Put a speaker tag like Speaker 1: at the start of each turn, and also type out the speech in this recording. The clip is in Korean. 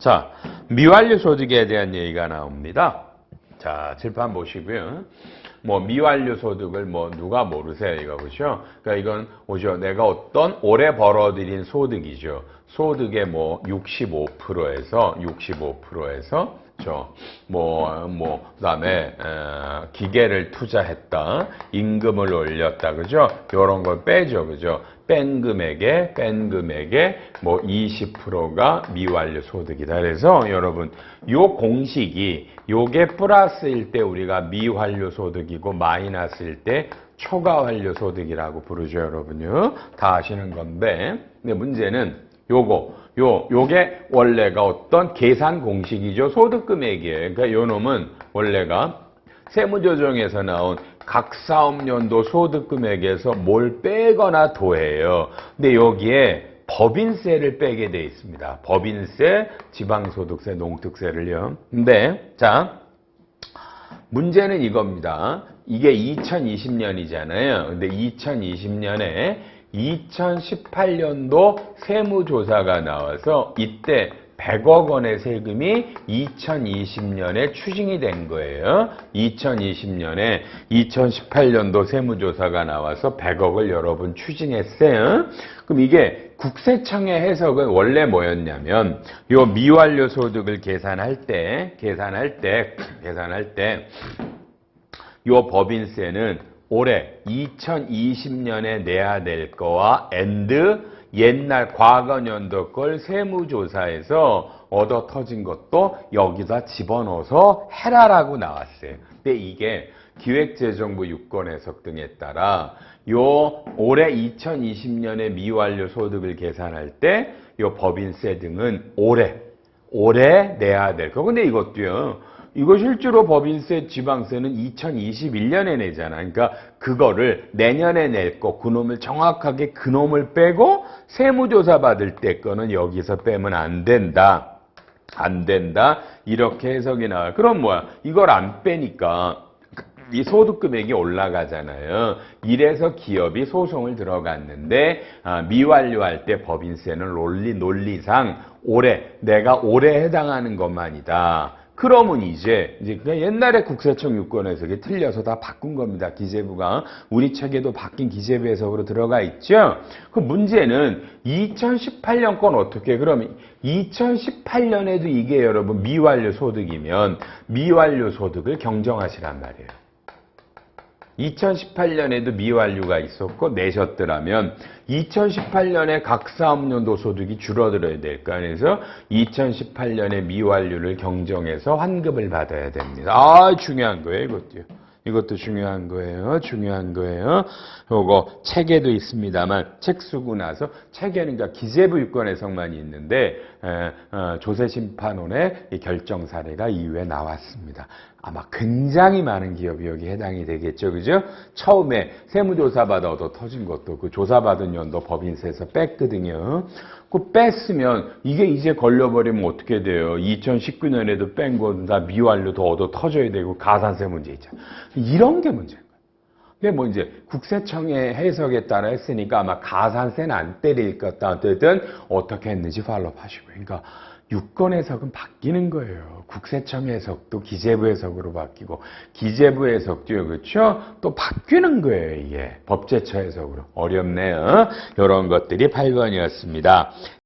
Speaker 1: 자, 미완료 소득에 대한 얘기가 나옵니다. 자, 칠판 보시고요. 뭐 미완료 소득을 뭐 누가 모르세요 이거 보죠. 그러니까 이건 오죠. 내가 어떤 올해 벌어들인 소득이죠. 소득의 뭐 65%에서 65%에서 저뭐뭐 뭐, 그다음에 어, 기계를 투자했다, 임금을 올렸다, 그죠? 요런 걸 빼죠, 그죠? 뺀 금액에 뺀 금액에 뭐 20%가 미완료 소득이다. 그래서 여러분 요 공식이 요게 플러스일 때 우리가 미완료 소득이고 마이너스일 때 초과 완료 소득이라고 부르죠, 여러분요. 다 아시는 건데. 근데 문제는 요거 요 요게 원래가 어떤 계산 공식이죠. 소득 금액이에요. 그러니까 요 놈은 원래가 세무조정에서 나온 각 사업연도 소득 금액에서 뭘 빼거나 더해요. 근데 여기에 법인세를 빼게 돼 있습니다. 법인세, 지방소득세, 농특세를요. 근데 자 문제는 이겁니다. 이게 2020년이잖아요. 근데 2020년에 2018년도 세무조사가 나와서 이때 100억 원의 세금이 2020년에 추징이 된 거예요. 2020년에 2018년도 세무조사가 나와서 100억을 여러분 추징했어요. 그럼 이게 국세청의 해석은 원래 뭐였냐면 요 미완료 소득을 계산할 때 계산할 때 계산할 때 요 법인세는 올해 2020년에 내야 될 거와 엔드 옛날 과거 연도 걸 세무조사에서 얻어 터진 것도 여기다 집어넣어서 해라라고 나왔어요. 근데 이게 기획재정부 유권 해석 등에 따라 요 올해 2020년에 미완료 소득을 계산할 때 요 법인세 등은 올해 올해 내야 될 거. 근데 이것도요. 이거 실제로 법인세, 지방세는 2021년에 내잖아. 그러니까 그거를 내년에 낼 거, 그놈을 정확하게 그놈을 빼고 세무조사 받을 때 거는 여기서 빼면 안 된다. 안 된다. 이렇게 해석이 나와요. 그럼 뭐야? 이걸 안 빼니까 이 소득 금액이 올라가잖아요. 이래서 기업이 소송을 들어갔는데 아, 미완료할 때 법인세는 논리 논리상 올해 내가 올해 해당하는 것만이다. 그러면 이제 이제 그냥 옛날에 국세청 유권에서 이게 틀려서 다 바꾼 겁니다. 기재부가 우리 책에도 바뀐 기재부 해석으로 들어가 있죠. 그 문제는 2018년 건 어떻게? 그러면 2018년에도 이게 여러분 미완료 소득이면 미완료 소득을 경정하시란 말이에요. 2018년에도 미완료가 있었고 내셨더라면 2018년에 각 사업연도 소득이 줄어들어야 될거 아니에서 2018년에 미완료를 경정해서 환급을 받아야 됩니다. 아 중요한 거예요 이것도요. 이것도 중요한 거예요. 중요한 거예요. 요거 책에도 있습니다만 책 쓰고 나서 책에는 그러니까 기재부 유권 해석만 있는데 에, 어, 조세 심판원의 이 결정 사례가 이후에 나왔습니다. 아마 굉장히 많은 기업이 여기 해당이 되겠죠. 그죠? 처음에 세무조사 받아 얻어 터진 것도 그 조사받은 연도 법인세에서 뺐거든요. 그 뺐으면 이게 이제 걸려버리면 어떻게 돼요? 2019년에도 뺀 건 다 미완료도 얻어 터져야 되고 가산세 문제 있잖아. 이런 게 문제인 거예요. 근데 뭐 이제 국세청의 해석에 따라 했으니까 아마 가산세는 안 때릴 것 같다. 어쨌든 어떻게 했는지 팔로우 하시고. 그러니까 유권 해석은 바뀌는 거예요. 국세청 해석도 기재부 해석으로 바뀌고 기재부 해석도요. 그렇죠? 또 바뀌는 거예요. 이게 법제처 해석으로. 어렵네요. 이런 것들이 8번이었습니다.